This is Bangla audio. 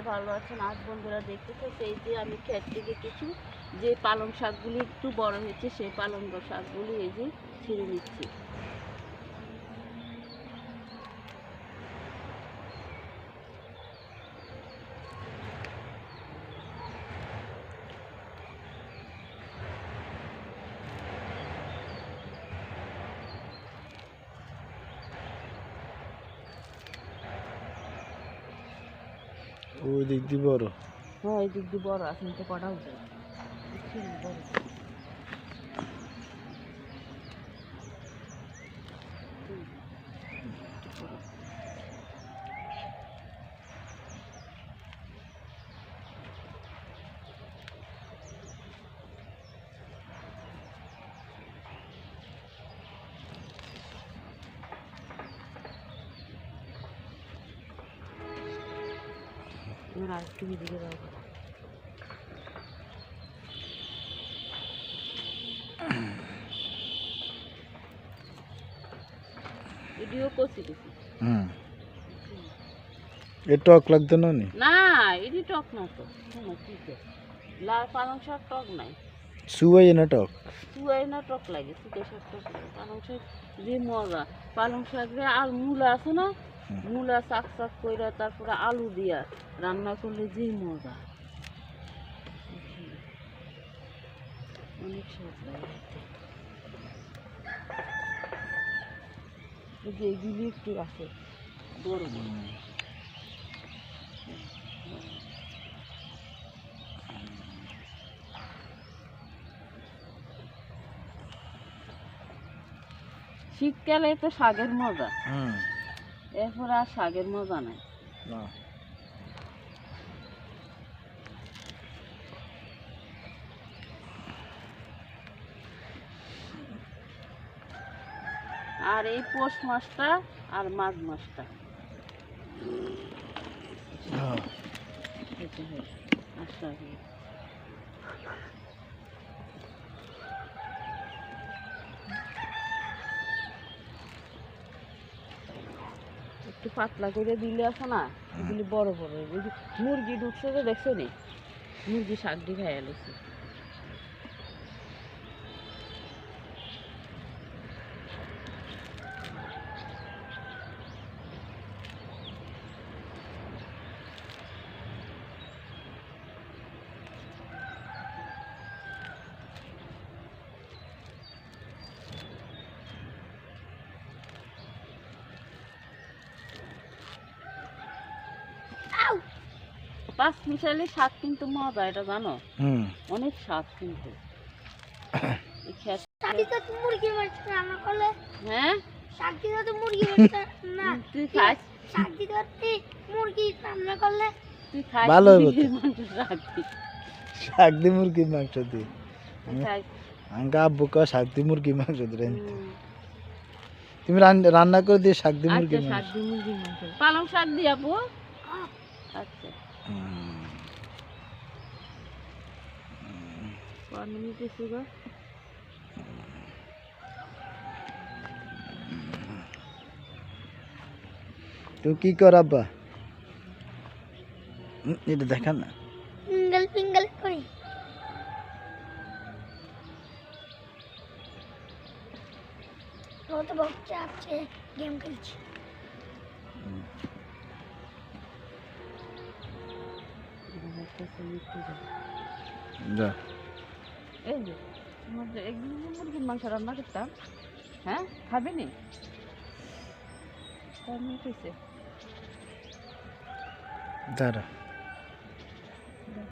সবাই ভালো আছেন। আজ বন্ধুরা দেখতেছে সেই যে আমি ক্ষেত থেকে কিছু যে পালং শাকগুলি একটু বড় হয়েছে, সেই পালং শাকগুলি এই যে ছিঁড়ে নিচ্ছি। ওই দিক দিয়ে বড়? হ্যাঁ এই দিক দিয়ে বড় তো কটাও বড় এবার আর একটু এদিকে দাও ভিডিও করছি হুম। এ টক লাগতো না নি? না এটি টক না তো। শোনো কি লাল পালং শাক টক নাই। সুয়াই না টক? চুয়াই না টক লাগে শুকে শাক টক লাগে। পালং শাক যে মজা। পালং শাক আর মূলা আছে না মূলা শাক শাক কইরা তারপরে আলু দিয়া রান্না করলে যে মজা। অনেক স্বাদ লাগে। যে এগুলি একটু আছে। বড় বড়। শীতকালে তো শাকের মজা। হুম। এরপর আর শাকের মজা নাই। আর এই পৌষ মাসটা আর মাঘ মাসটা। হ্যাঁ। খেতে হয় আচ্ছা একটু পাতলা করে দিলে আছে না এগুলি বড় বড় মুরগি ঢুকছে তো দেখছ নি? মুরগি শাক দিয়ে খাইয়া লেছে পাঁচ মিশালি শাক কিন্তু মজা এটা জানো? অনেক স্বাদ কিন্তু। এই খেত শাকি তো মুরগি মাছ রান্না করলে হ্যাঁ? শাকি মুরগি না। তুই খাস। মুরগি রান্না করলে? তুই খাস ভালো শাক দি মুরগির মাংস দি। তুই আব্বু কা শাক দি মুরগির মাংস তুমি রান- রান্না করে দিয়ে শাক দি আচ্ছা মুরগির মাংস। দিয়ে মুরগির মাংস। পালং শাক দিয়ে আপু আচ্ছা। হুম। কয় মিনিট এসে গো তুমি কি কর আব্বা এটা দেখান না পিঙ্গল পিঙ্গল করি ও তো বহুত চাপছে গেম খেলছি যা। এই যে একদিন মুরগির মাংস রান্না করতাম। হ্যাঁ? খাবে নি তার হয়েছে দাঁড়া।